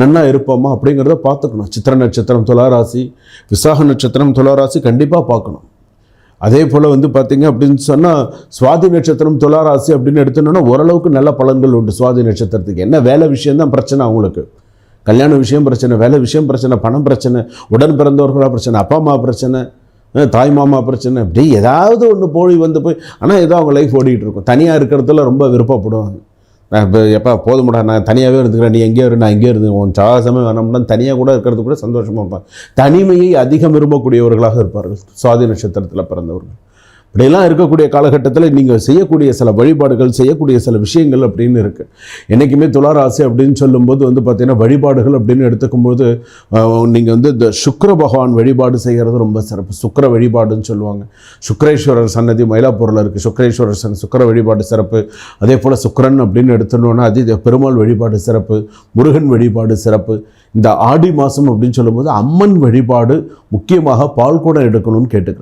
நன்னா இருப்போமா அப்படிங்கிறத பார்த்துக்கணும். சித்திர நட்சத்திரம் துளாராசி விசாக நட்சத்திரம் துளாராசி கண்டிப்பாக பார்க்கணும். அதே போல் வந்து பார்த்திங்க அப்படின்னு சொன்னால் சுவாதி நட்சத்திரம் துளாராசி அப்படின்னு எடுத்துனோன்னா ஓரளவுக்கு நல்ல பலன்கள் உண்டு சுவாதி நட்சத்திரத்துக்கு. என்ன வேலை விஷயந்தான் பிரச்சனை அவங்களுக்கு. கல்யாண விஷயம் பிரச்சனை வேலை விஷயம் பிரச்சனை பணம் பிரச்சனை உடன் பிறந்தவர்களாக பிரச்சனை அப்பா அம்மா பிரச்சனை தாய் மாமா பிரச்சனை அப்படி ஏதாவது ஒன்று போய் வந்து போய் ஆனால் ஏதோ அவங்க லைஃப் ஓடிக்கிட்டு இருக்கும். தனியாக இருக்கிறதுல ரொம்ப விருப்பப்படுவாங்க. நான் இப்போ எப்போ போதும்டா நான் தனியாகவே இருந்துக்கிறேன் நீ எங்கேயோ இரு நான் எங்கேயோ இருந்து உன் சாகசமே வேணாம்னா தனியாக கூட இருக்கிறது கூட சந்தோஷமாக இருப்பாங்க தனிமையை அதிகம் விரும்பக்கூடியவர்களாக இருப்பார்கள். சுவாதி நட்சத்திரத்தில் பிறந்தவர்கள். இப்படியெல்லாம் இருக்கக்கூடிய காலகட்டத்தில் நீங்கள் செய்யக்கூடிய சில வழிபாடுகள் செய்யக்கூடிய சில விஷயங்கள் அப்படின்னு இருக்குது என்றைக்குமே துளாராசி அப்படின்னு சொல்லும்போது வந்து பார்த்திங்கன்னா வழிபாடுகள் அப்படின்னு எடுத்துக்கும்போது நீங்கள் வந்து இந்த சுக்கர பகவான் வழிபாடு செய்கிறது ரொம்ப சிறப்பு. சுக்கர வழிபாடுன்னு சொல்லுவாங்க. சுக்கரேஸ்வரர் சன்னதி மயிலாப்பூரில் இருக்குது சுக்கரேஸ்வரர் சன் சுக்கர வழிபாடு சிறப்பு. அதே போல் சுக்கரன் அப்படின்னு எடுத்துனோன்னா அது பெருமாள் வழிபாடு சிறப்பு. முருகன் வழிபாடு சிறப்பு. இந்த ஆடி மாதம் அப்படின்னு சொல்லும்போது அம்மன் வழிபாடு முக்கியமாக பால் எடுக்கணும்னு கேட்டுக்கிறேன்.